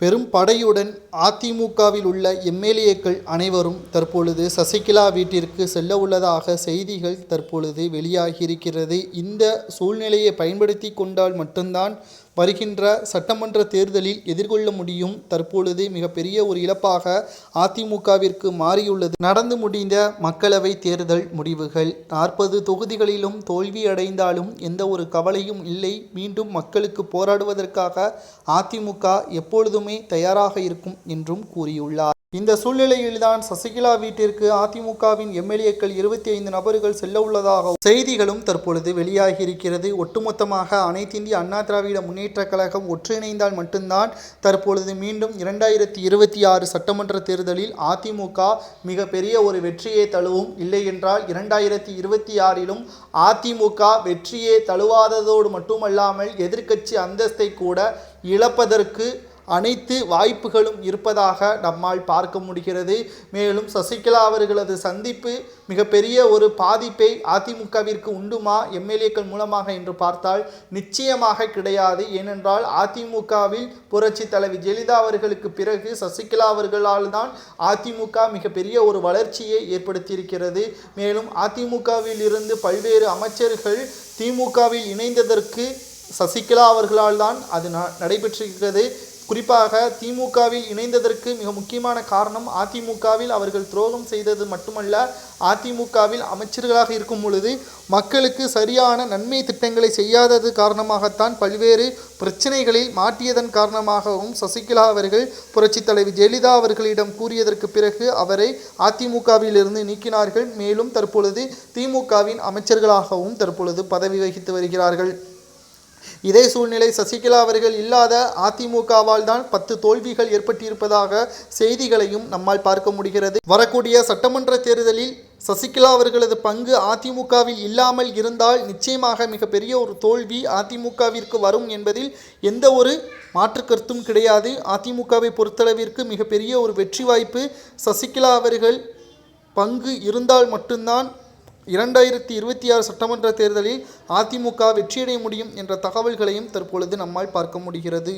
பெரும் படையுடன் அதிமுகவில் உள்ள எம்எல்ஏக்கள் அனைவரும் தற்பொழுது சசிகலா வீட்டிற்கு செல்ல உள்ளதாக செய்திகள் தற்பொழுது வெளியாகியிருக்கிறது. இந்த சூழ்நிலையை பயன்படுத்தி கொண்டால் மட்டும்தான் வருகின்ற சட்டமன்ற தேர்தலில் எதிர்கொள்ள முடியும் தற்பொழுது மிகப்பெரிய ஒரு இழப்பாக அதிமுகவிற்கு மாறியுள்ளது. நடந்து முடிந்த மக்களவை தேர்தல் முடிவுகள். நாற்பது தொகுதிகளிலும் தோல்வி அடைந்தாலும் எந்த ஒரு கவலையும் இல்லை. மீண்டும் மக்களுக்கு போராடுவதற்காக அதிமுக எப்பொழுதுமே தயாராக இருக்கும் என்றும் கூறியுள்ளார். இந்த சூழ்நிலையில்தான் சசிகலா வீட்டிற்கு அதிமுகவின் எம்எல்ஏக்கள் இருபத்தி ஐந்து நபர்கள் செல்ல உள்ளதாக செய்திகளும் தற்பொழுது வெளியாகியிருக்கிறது. ஒட்டுமொத்தமாக அனைத்திந்திய அண்ணா திராவிட முன்னேற்ற கழகம் ஒன்றிணைந்தால் மட்டும்தான் தற்பொழுது மீண்டும் இரண்டாயிரத்தி இருபத்தி ஆறு சட்டமன்ற தேர்தலில் அதிமுக மிகப்பெரிய ஒரு வெற்றியை தழுவும். இல்லை என்றால் இரண்டாயிரத்தி இருபத்தி ஆறிலும் அதிமுக வெற்றியை தழுவாததோடு மட்டுமல்லாமல் எதிர்க்கட்சி அந்தஸ்தை கூட இழப்பதற்கு அனைத்து வாய்ப்புகளும் இருப்பதாக நம்மால் பார்க்க முடிகிறது. மேலும் சசிகலா அவர்களது சந்திப்பு மிகப்பெரிய ஒரு பாதிப்பை அதிமுகவிற்கு உண்டுமா எம்எல்ஏக்கள் மூலமாக என்று பார்த்தால் நிச்சயமாக கிடையாது. ஏனென்றால் அதிமுகவில் புரட்சி தலைவி ஜெயலலிதா அவர்களுக்கு பிறகு சசிகலா அவர்களால் தான் அதிமுக மிகப்பெரிய ஒரு வளர்ச்சியை ஏற்படுத்தியிருக்கிறது. மேலும் அதிமுகவில் இருந்து பல்வேறு அமைச்சர்கள் திமுகவில் இணைந்ததற்கு சசிகலா அவர்களால் தான் அது ந- நடைபெற்றிருக்கிறது. குறிப்பாக திமுகவில் இணைந்ததற்கு மிக முக்கியமான காரணம் அதிமுகவில் அவர்கள் துரோகம் செய்தது மட்டுமல்ல அதிமுகவில் அமைச்சர்களாக இருக்கும் பொழுது மக்களுக்கு சரியான நன்மை திட்டங்களை செய்யாதது காரணமாகத்தான் பல்வேறு பிரச்சனைகளில் மாட்டியதன் காரணமாகவும் சசிகலா அவர்கள் புரட்சித் தலைவி ஜெயலலிதா அவர்களிடம் கூறியதற்கு பிறகு அவரை அதிமுகவிலிருந்து நீக்கினார்கள். மேலும் தற்பொழுது திமுகவின் அமைச்சர்களாகவும் தற்பொழுது பதவி வகித்து வருகிறார்கள். இதே சூழ்நிலை சசிகலா அவர்கள் இல்லாத அதிமுகவால் தான் பத்து தோல்விகள் ஏற்பட்டிருப்பதாக செய்திகளையும் நம்மால் பார்க்க முடிகிறது. வரக்கூடிய சட்டமன்ற தேர்தலில் சசிகலா அவர்களது பங்கு அதிமுகவில் இல்லாமல் இருந்தால் நிச்சயமாக மிகப்பெரிய ஒரு தோல்வி அதிமுகவிற்கு வரும் என்பதில் எந்த ஒரு மாற்று கருத்தும் கிடையாது. அதிமுகவை பொறுத்தளவிற்கு மிகப்பெரிய ஒரு வெற்றி வாய்ப்பு சசிகலா அவர்கள் பங்கு இருந்தால் மட்டும்தான் இரண்டாயிரத்தி இருபத்தி ஆறு சட்டமன்ற தேர்தலில் அதிமுக வெற்றியடைய முடியும் என்ற தகவல்களையும் தற்பொழுது நம்மால் பார்க்க முடிகிறது.